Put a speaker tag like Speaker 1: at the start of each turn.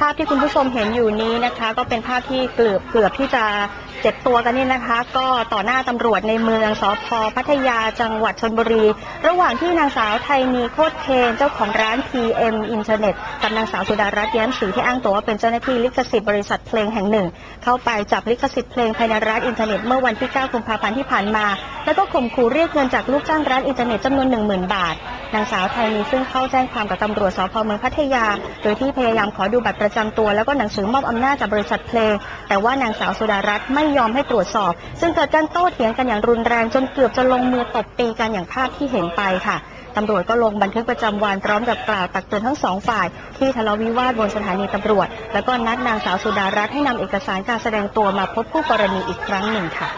Speaker 1: ภาพที่คุณผู้ชมเห็นอยู่นี้นะคะ ก็เป็นภาพที่เกือบเกือบที่จะเจ็บตัวกันนี่นะคะ ก็ต่อหน้าตำรวจในเมืองสพพัทยาจังหวัดชนบุรี ระหว่างที่นางสาวไทยนีโคตรเคนเจ้าของร้าน PM อินเทอร์เน็ตกับนางสาวสุดารัตน์แย้มศรีที่อ้างตัวว่าเป็นเจ้าหน้าที่ลิขสิทธิ์บริษัทเพลงแห่งหนึ่ง เข้าไปจับลิขสิทธิ์เพลงภายในร้านอินเทอร์เน็ตเมื่อวันที่ 9 กุมภาพันธ์ที่ผ่านมา แล้วก็ข่มขู่เรียกเงินจากลูกจ้างร้านอินเทอร์เน็ตจำนวน 10,000 บาท นางสาวไทยนีซึ่งเข้าแจ้งความกับตำรวจสพเมืองพัทยา โดยที่พยายามขอดูบัตรประจำตัว แล้วก็หนังสือมอบอำนาจจากบริษัทเพลง แต่ว่านางสาวสุดารัตน์ไม่ยอมให้ตรวจสอบ ซึ่งเกิดการโต้เถียงกันอย่างรุนแรงจนเกือบจะลงมือตบตีกันอย่างภาพที่เห็นไปค่ะตำรวจก็ลงบันทึกประจำวันพร้อมกับกล่าวตักเตือนทั้งสองฝ่าย ที่ทะเลาะวิวาทบนสถานีตำรวจ แล้วก็นัดนางสาวสุดารัตน์ให้นำเอกสารการแสดงตัวมาพบผู้กรณีอีกครั้งหนึ่งค่ะ